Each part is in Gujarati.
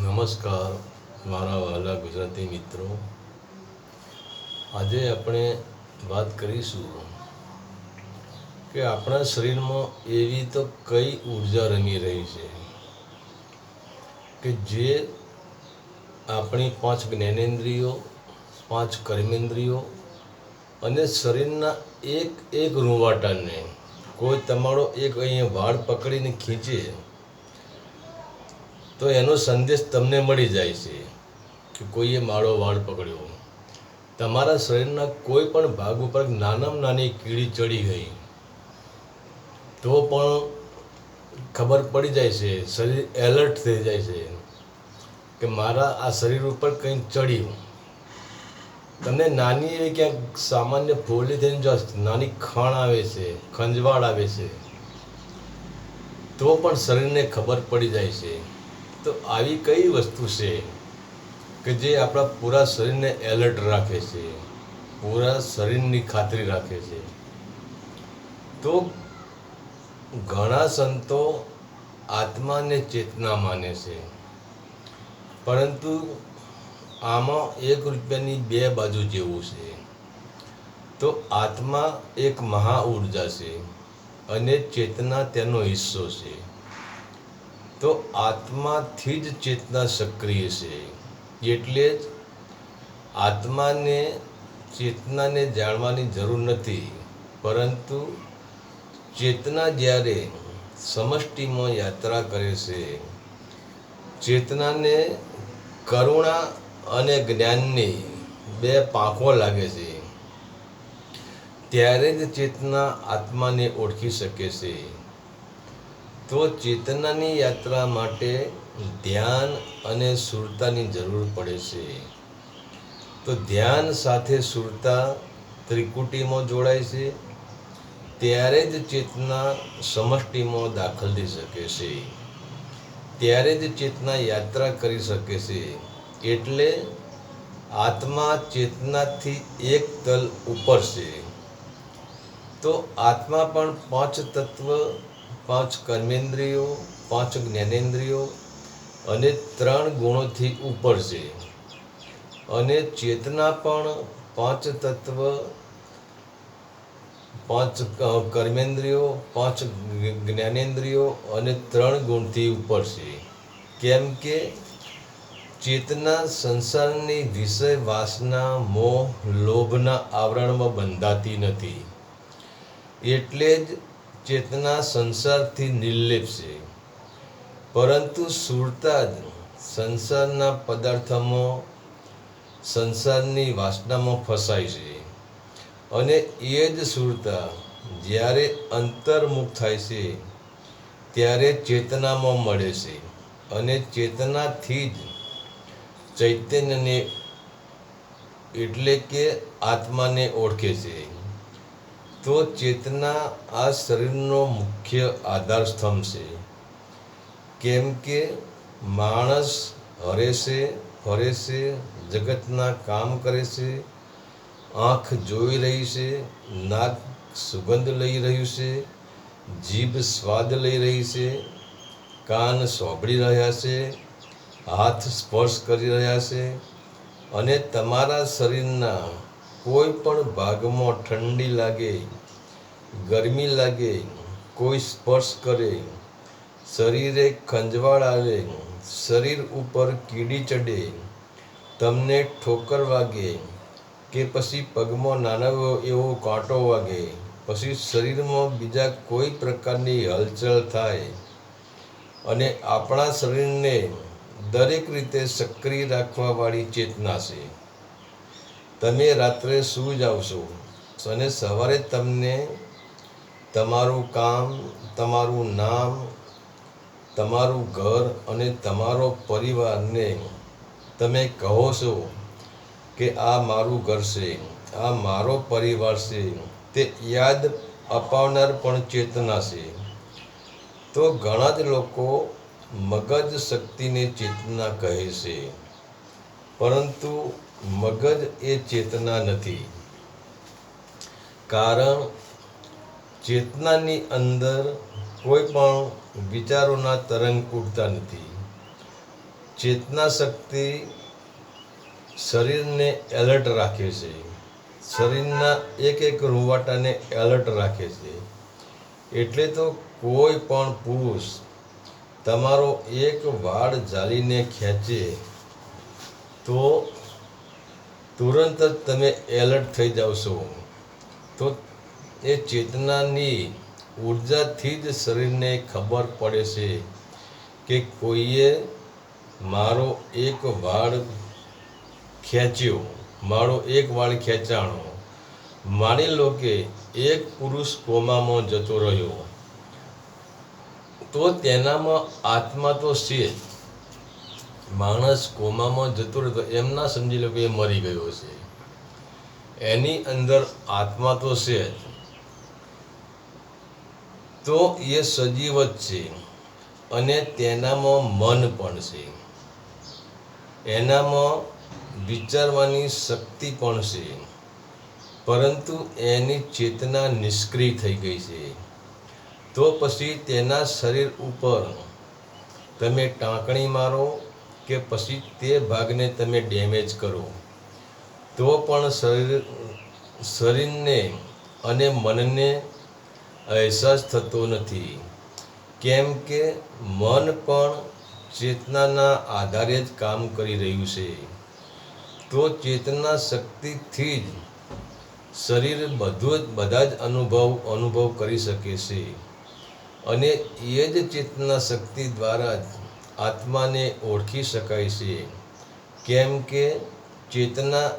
નમસ્કાર, મારા વહાલા ગુજરાતી મિત્રો. આજે આપણે વાત કરીશું કે આપણા શરીરમાં એવી તો કઈ ઊર્જા રમી રહી છે કે જે આપણી પાંચ જ્ઞાનેન્દ્રિયો, પાંચ કર્મેન્દ્રિયો અને શરીરના એક એક રૂંવાટાને, કોઈ તમારો એક અહીંયા વાળ પકડીને ખીંચે તો એનો સંદેશ તમને મળી જાય છે કે કોઈએ મારો વાળ પકડ્યો. તમારા શરીરના કોઈ પણ ભાગ ઉપર નાનામાં નાની કીડી ચડી ગઈ. તો પણ ખબર પડી જાય છે, શરીર એલર્ટ થઈ જાય છે કે મારા આ શરીર ઉપર કંઈક ચડ્યું. તમને નાની એવી ક્યાંક સામાન્ય ફોલી થઈને જો નાની ખાણ આવે છે, ખંજવાળ આવે છે, તો પણ શરીરને ખબર પડી જાય છે. તો આવી કઈ વસ્તુ છે કે જે આપણા પૂરા શરીરને એલર્ટ રાખે છે? પૂરા શરીરની ખાતરી રાખે છે? તો ઘણા સંતો આત્માને ચેતના માને છે. પરંતુ આમાં એક રૂપિયાની બે બાજુ જેવું છે. તો આત્મા એક મહા ઊર્જા છે અને ચેતના તેનો હિસ્સો છે. તો આત્માથી જ ચેતના સક્રિય છે. એટલે જ આત્માને, ચેતનાને જાણવાની જરૂર નથી. પરંતુ ચેતના જ્યારે સમષ્ટિમાં યાત્રા કરે છે, ચેતનાને કરુણા અને જ્ઞાનની બે પાંખો લાગે છે. ત્યારે જ ચેતના આત્માને ઓળખી શકે છે. તો ચેતનાની યાત્રા માટે ધ્યાન અને સુરતાની જરૂર પડે છે. તો ધ્યાન સાથે સુરતા ત્રિકુટીમાં જોડાય છે. ત્યારે જ ચેતના સમષ્ટિમાં દાખલ થઈ શકે છે. ત્યારે જ ચેતના યાત્રા કરી શકે છે. એટલે આત્મા ચેતનાથી એક તલ ઉપર છે. તો આત્મા પણ પાંચ તત્વ પાંચ કર્મેન્દ્રિયો, પાંચ જ્ઞાનેન્દ્રિયો અને ત્રણ ગુણોથી ઉપર છે. અને ચેતના પણ પાંચ તત્વ, પાંચ કર્મેન્દ્રિયો, પાંચ જ્ઞાનેન્દ્રિયો અને ત્રણ ગુણથી ઉપર છે. કેમ કે ચેતના સંસારની વિષય વાસના, મોહ, લોભના આવરણમાં બંધાતી નથી. એટલે જ ચેતના સંસારથી નિર્લેપ છે. પરંતુ સુરતા જ સંસારના પદાર્થમાં, સંસારની વાસનામાં ફસાય છે. અને એ જ સુરતા જ્યારે અંતર્મુખ થાય છે, ત્યારે ચેતનામાં મળે છે. અને ચેતનાથી જ ચૈતન્યને એટલે કે આત્માને ઓળખે છે. તો ચેતના આ શરીરનો મુખ્ય આધાર સ્તંભ છે. કેમ કે માણસ હરે છે, ફરે છે, જગતના કામ કરે છે, આંખ જોઈ રહી છે, નાક સુગંધ લઈ રહ્યું છે, જીભ સ્વાદ લઈ રહી છે, કાન સોંભળી રહ્યા છે, હાથ સ્પર્શ કરી રહ્યા છે અને તમારા શરીરના કોઈ પણ ભાગમાં ઠંડી લાગે, ગરમી લાગે, કોઈ સ્પર્શ કરે, શરીરે ખંજવાળ આવે, શરીર ઉપર કીડી ચડે, તમને ઠોકર વાગે કે પછી પગમાં નાનો એવો કાંટો વાગે, પછી શરીરમાં બીજા કોઈ પ્રકારની હલચલ થાય અને આપણા શરીરને દરેક રીતે સક્રિય રાખવાવાળી ચેતના છે. તમે રાત્રે સૂઈ જાઓ છો. અને સવારે તમને તમારું કામ, તમારું નામ, તમારું ઘર અને તમારો પરિવારને તમે કહો છો કે આ મારું ઘર છે, આ મારો પરિવાર છે, તે યાદ અપાવનાર પણ ચેતના છે. તો ઘણા જ લોકો મગજ શક્તિને ચેતના કહે છે. પરંતુ મગજ એ ચેતના નથી. કારણ ચેતનાની અંદર કોઈ પણ વિચારોના તરંગ ઉડતા નથી. ચેતના શક્તિ શરીરને એલર્ટ રાખે છે. શરીરના એક એક રૂવાટાને એલર્ટ રાખે છે. એટલે તો કોઈ પણ પુરુષ તમારો એક વાળ જાળીને ખેંચે તો તુરંત જ તમે એલર્ટ થઈ જાઓ તો એ ચેતનાની ઉર્જાથી જ શરીરને ખબર પડે છે કે કોઈએ મારો એક વાળ ખેંચ્યો, મારો એક વાળ ખેંચાણો. માની લો કે એક પુરુષ કોમામાં જતો રહ્યો. તો તેનામાં આત્મા તો છે જ. માણસ કોમામાં જતો રહેતો એમ ના સમજી લો કે એ મરી ગયો છે. એની અંદર આત્મા તો છે જ. તો એ સજીવ જ છે અને તેનામાં મન પણ છે. એનામાં વિચારવાની શક્તિ પણ છે. પરંતુ એની ચેતના નિષ્ક્રિય થઈ ગઈ છે. તો પછી તેના શરીર ઉપર તમે ટાંકણી મારો કે પછી તે ભાગને તમે ડેમેજ કરો. તો પણ શરીર, શરીરને અને મનને અહેસાસ થતો નથી. કેમ કે મન પણ ચેતનાના આધારે જ કામ કરી રહ્યું છે. તો ચેતના શક્તિથી જ શરીર બધું જ, બધા જ અનુભવ અનુભવ કરી શકે છે. અને એ જ ચેતના શક્તિ દ્વારા જ આત્માને ઓળખી શકાય છે. કેમ કે ચેતના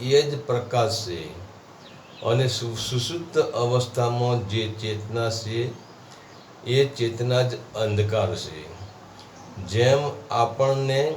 એ જ પ્રકાશ છે અને સુ- સુષુપ્ત અવસ્થામાં જે ચેતના છે, એ ચેતના જ અંધકાર છે. જેમ આપણને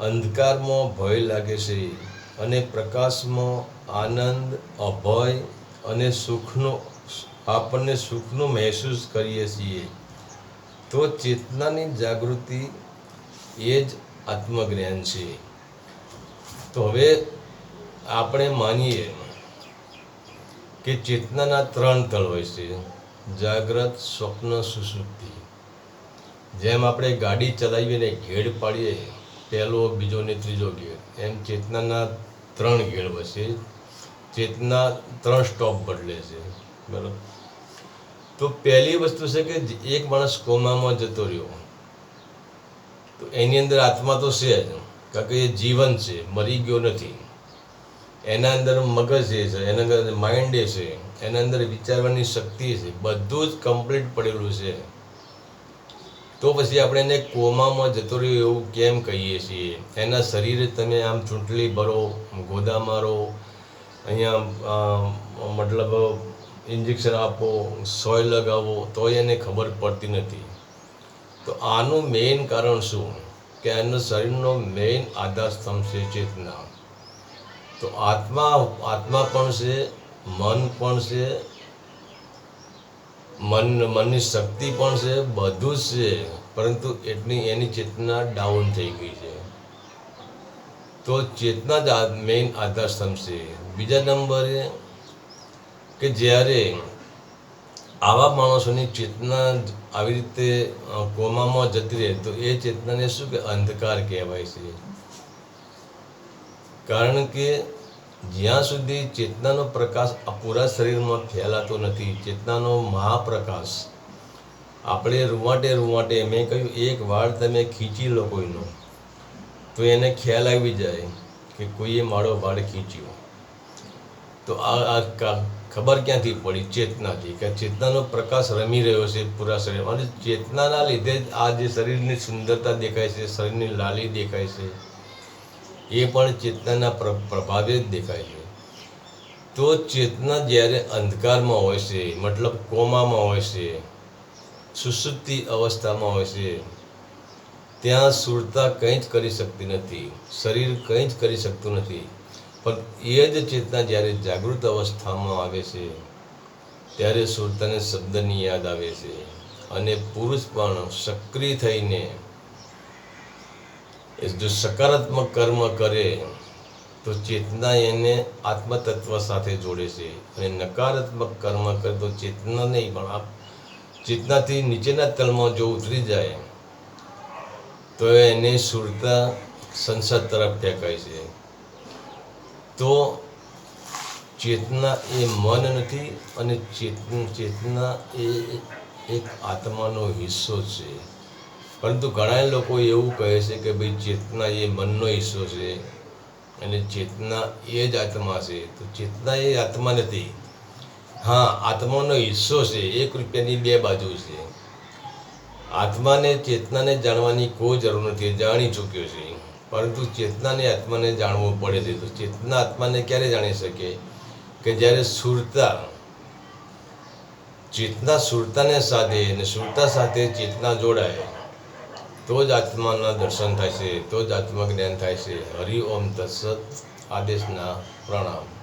અંધકારમાં ભય લાગે છે અને પ્રકાશમાં આનંદ, અભય અને સુખનો, આપણને સુખનો મહેસૂસ કરીએ છીએ તો ચેતનાની જાગૃતિ એ જ આત્મજ્ઞાન છે. તો હવે આપણે માનીએ કે ચેતનાના ત્રણ તળ હોય છે. જાગ્રત, સ્વપ્ન, સુસુપ્તિ. જેમ આપણે ગાડી ચલાવીએ ને ઘેડ પાડીએ, પહેલો, બીજો ને ત્રીજો ગેર એમ ચેતનાના ત્રણ ગેર હોય ચેતના ત્રણ સ્ટોપ બદલે છે. બરાબર? તો પહેલી વસ્તુ છે કે એક માણસ કોમામાં જતો રહ્યો. તો એની અંદર આત્મા તો છે જ. કારણ કે એ જીવન છે, મરી ગયો નથી. એના અંદર મગજ એ છે, એના અંદર માઇન્ડ એ છે, એના અંદર વિચારવાની શક્તિ છે, બધું જ કમ્પ્લીટ પડેલું છે. તો પછી આપણે એને કોમામાં જતો રહ્યો એવું કેમ કહીએ છીએ? એના શરીરે તમે આમ ચૂંટલી ભરો, ગોદા મારો, અહીંયા મતલબ ઇન્જેક્શન આપો, સોય લગાવો, તોય એને ખબર પડતી નથી. તો આનું મેઇન કારણ શું? કે એનો શરીરનો મેઇન આધાર સ્તંભ છે ચેતના. તો આત્મા આત્મા પણ છે, મન પણ છે, મન, મનની શક્તિ પણ છે, બધું જ છે. પરંતુ એટલી એની ચેતના ડાઉન થઈ ગઈ છે. તો ચેતના જ મેઇન આધાર સ્તંભ છે. બીજા નંબરે કે જ્યારે આવા માણસોની ચેતના આવી રીતે કોમામાં જતી રહે, તો એ ચેતનાને શું કે અંધકાર કહેવાય છે. કારણ કે જ્યાં સુધી ચેતનાનો પ્રકાશ આ પૂરા શરીરમાં ફેલાતો નથી, ચેતનાનો મહાપ્રકાશ, આપણે રૂવાટે રૂવાટે મેં કહ્યું, એક વાળ તમે ખીંચી લો કોઈનો, તો એને ખ્યાલ આવી જાય કે કોઈએ મારો વાળ ખીંચ્યો. તો આ ખબર ક્યાંથી પડી? ચેતનાથી, કે ચેતનાનો પ્રકાશ રમી રહ્યો છે પૂરા શરીર. અને ચેતનાના લીધે જ આ જે શરીરની સુંદરતા દેખાય છે, શરીરની લાલી દેખાય છે, એ પણ ચેતનાના પ્ર- પ્રભાવે જ દેખાય છે. તો ચેતના જ્યારે અંધકારમાં હોય છે, મતલબ કોમામાં હોય છે, સુસુપ્તિ અવસ્થામાં હોય છે, ત્યાં સુરતા કંઈ જ કરી શકતી નથી. શરીર કંઈ જ કરી શકતું નથી. પણ એ જ ચેતના જ્યારે જાગૃત અવસ્થામાં આવે છે, ત્યારે સુરતાને શબ્દની યાદ આવે છે અને પુરુષ પણ સક્રિય થઈને જો સકારાત્મક કર્મ કરે, તો ચેતના એને આત્મતત્વ સાથે જોડે છે અને નકારાત્મક કર્મ કરે તો ચેતના નહીં, પણ આ ચેતનાથી નીચેના તળમાં જો ઉતરી જાય, તો એને સુરતા સંસદ તરફ ફેંકાય છે. તો ચેતના એ મન નથી અને ચેતન એ એક આત્માનો હિસ્સો છે. પરંતુ ઘણા લોકો એવું કહે છે કે ભાઈ ચેતના એ મનનો હિસ્સો છે અને ચેતના એ જ આત્મા છે. તો ચેતના એ આત્મા નથી. હા, આત્માનો હિસ્સો છે. એક રૂપિયાની બે બાજુ છે. આત્માને ચેતનાને જાણવાની કોઈ જરૂર નથી. જાણી ચૂક્યો છે. પરંતુ ચેતનાને આત્માને જાણવું પડે છે. તો ચેતના આત્માને ક્યારે જાણી શકે? કે જ્યારે સુરતા, ચેતના સુરતાને સાથે અને સુરતા સાથે ચેતના જોડાય, તો જ આત્માના દર્શન થાય છે, તો જ આત્મા જ્ઞાન થાય છે. હરિ ઓમ તત્સત આદેશના પ્રણામ.